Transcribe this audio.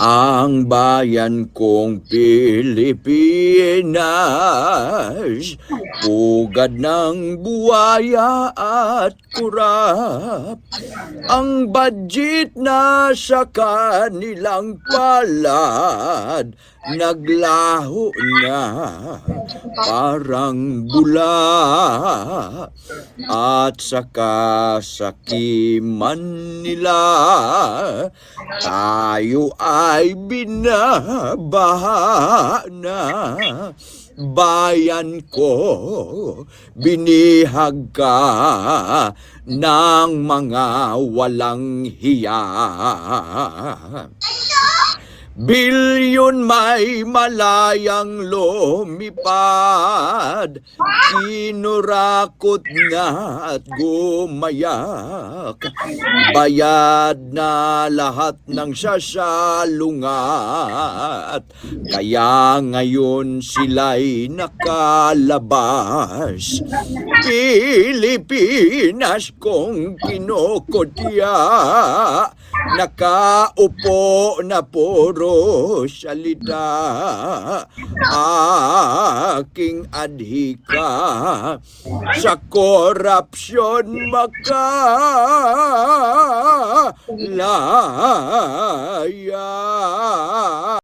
Ang bayan kong Pilipinas, pugad ng buwaya at kurap. Ang budget na sa kanilang palad, naglaho na parang bula. At sa kasakiman nila, tayo ay binabaha na. Bayan ko, binihag ka ng mga walang hiya. Bilyon may malayang lumipad, kinurakot na at gumayak. Bayad na lahat ng sasalungat, kaya ngayon sila'y nakalabas. Pilipinas kong kinokotya, nakaupo na puro salita. Aking adhika sa korupsyon makalaya.